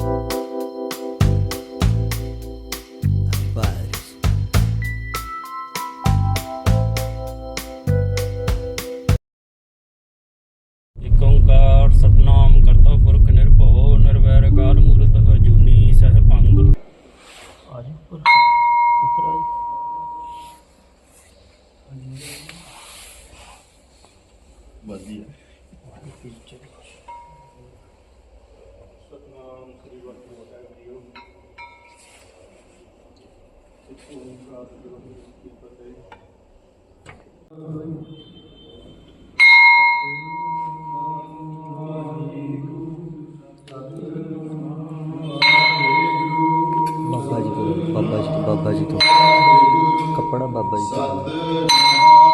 you ਵੱਖਰੀ ਵਰਤੋਂ ਹੋ ਸਕਦੀ ਹੋ ਸਿੱਖੋ ਪ੍ਰਾਪਤ ਕਰੋ ਇਸ ਬਾਬਾ ਜੀ ਤੋਂ, ਬਾਬਾ ਜੀ ਤੋਂ, ਕੱਪੜਾ ਬਾਬਾ ਜੀ ਤੋਂ।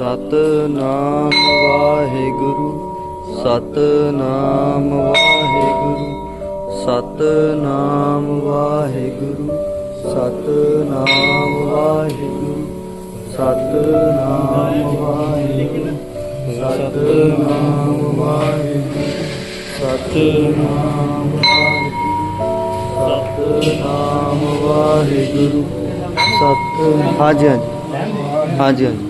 ਸਤਨਾਮ ਵਾਹਿਗੁਰੂ ਸਤਨਾਮ ਵਾਹਿਗੁਰੂ ਸਤਨਾਮ ਵਾਹਿਗੁਰੂ ਸਤਨਾਮ ਵਾਹਿਗੁਰੂ ਸਤਨਾਮ ਵਾਹਿਗੁਰੂ ਸਤਨਾਮ ਵਾਹਿਗੁਰੂ ਸਤਨਾਮ ਵਾਹਿਗੁਰੂ ਸਤਨਾਮ ਵਾਹਿਗੁਰੂ, ਸਤ ਹਾਂਜੀ ਹਾਂਜੀ। ਹਾਂਜੀ ਹਾਂਜੀ।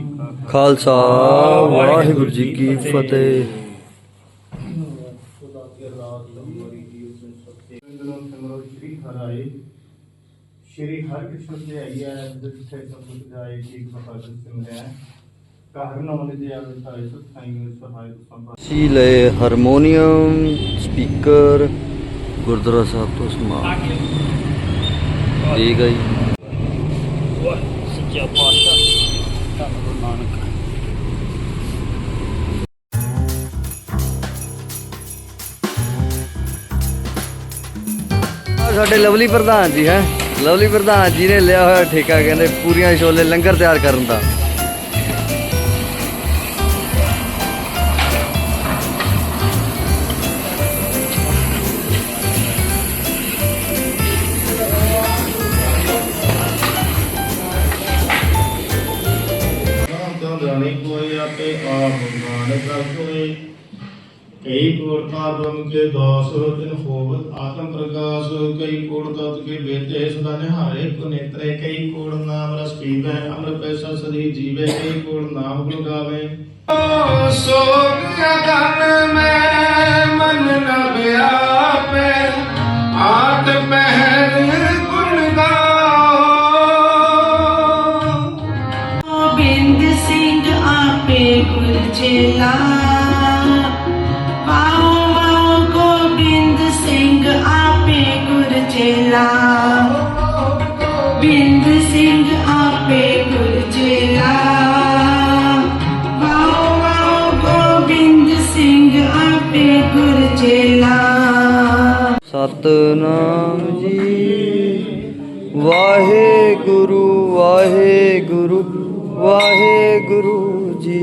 ਖਾਲਸਾ ਵਾਹਿਗੁਰੂ ਜੀ ਕੀ ਫਤਿਹ ਸ਼੍ਰੀ ਹਰਿਕ੍ਰਿਸ਼ਨ ਜੀ ਆਈ ਹੈ ਜਿੱਥੇ ਸਭ ਕੁਝ ਜਾਏ ਠੀਕ ਮਹਾਰਾਜ ਸਿੰਘ ਹੈ ਸੀ ਲਏ ਹਾਰਮੋਨੀਅਮ ਸਪੀਕਰ ਗੁਰਦੁਆਰਾ ਸਾਹਿਬ ਤੋਂ ਸਮਾਪਤ ਠੀਕ ਹੈ ਜੀ ਸੱਚਾ ਪਾਤਸ਼ਾਹ ਸਾਡੇ ਲਵਲੀ ਪ੍ਰਧਾਨ ਜੀ, ਹੈ? ਲਵਲੀ ਪ੍ਰਧਾਨ ਜੀ ਨੇ ਲਿਆ ਹੋਇਆ ਠੇਕਾ, ਕਹਿੰਦੇ ਪੂਰੀਆਂ ਛੋਲੇ ਲੰਗਰ ਤਿਆਰ ਕਰਨ ਦਾ। ਕੋਈ ਆਪੇ ਆਪ ਨਾਨਕ ਕੋਈ ਕਈ ਕੋਟਾ ਬ੍ਰਹਮ ਕੇ ਦੋਸ ਤਿਨ ਹੋਵਤ ਆਤਮ ਪ੍ਰਕਾਸ਼ ਕਈ ਕੋਟ ਤਤ ਕੇ ਬੇਤੇ ਸਦਾ ਨਿਹਾਰੇ ਕੋ ਨੇਤਰੇ, ਕਈ ਕੋਟ ਨਾਮ ਰਸ ਪੀਵੇ ਅਮਰ ਪੈਸਾ ਸਦੀ ਜੀਵੇ, ਕਈ ਕੋਟ ਨਾਮ ਗੁਣ ਗਾਵੇ। ਸੋਗ ਸਤਨਾਮ ਜੀ। ਵਾਹਿਗੁਰੂ ਵਾਹਿਗੁਰੂ ਵਾਹਿਗੁਰੂ ਜੀ।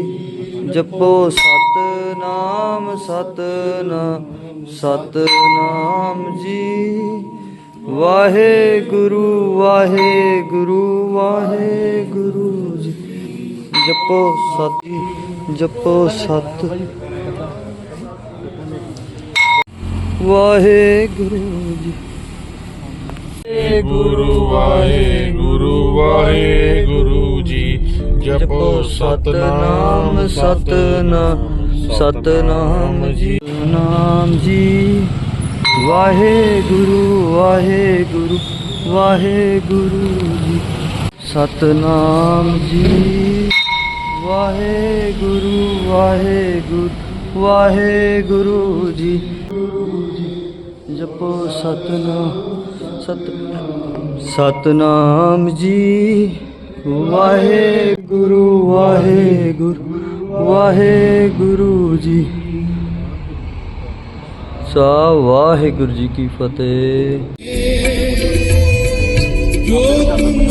ਜਪੋ ਸਤਨਾਮ ਸਤਨਾਮ ਸਤਨਾਮ ਜੀ। ਵਾਹਿਗੁਰੂ ਵਾਹਿਗੁਰੂ ਵਾਹਿਗੁਰੂ ਜੀ। ਜਪੋ ਸਤ ਜਪੋ ਸਤ। ਵਾਹਿਗੁਰੂ ਜੀ। ਗੁਰੂ ਵਾਹਿਗੁਰੂ ਵਾਹਿਗੁਰੂ ਜੀ। ਜਪੋ ਸਤਨਾਮ ਸਤਨਾਮ ਸਤਨਾਮ ਜੀ। ਨਾਮ ਜੀ। ਵਾਹਿਗੁਰੂ ਵਾਹਿਗੁਰੂ ਵਾਹਿਗੁਰੂ ਜੀ। ਸਤਨਾਮ ਜੀ। ਵਾਹਿਗੁਰੂ ਵਾਹਿਗੁਰੂ। ਵਾਹਿਗੁਰੂ ਜੀ। ਜਪੋ ਸਤਨਾਮ। ਸਤ ਸਤਨਾਮ ਜੀ। ਵਾਹਿਗੁਰੂ ਵਾਹਿਗੁਰੂ ਵਾਹਿਗੁਰੂ ਜੀ। ਸਾ ਵਾਹਿਗੁਰੂ ਜੀ ਕੀ ਫਤਿਹ। ਜੋ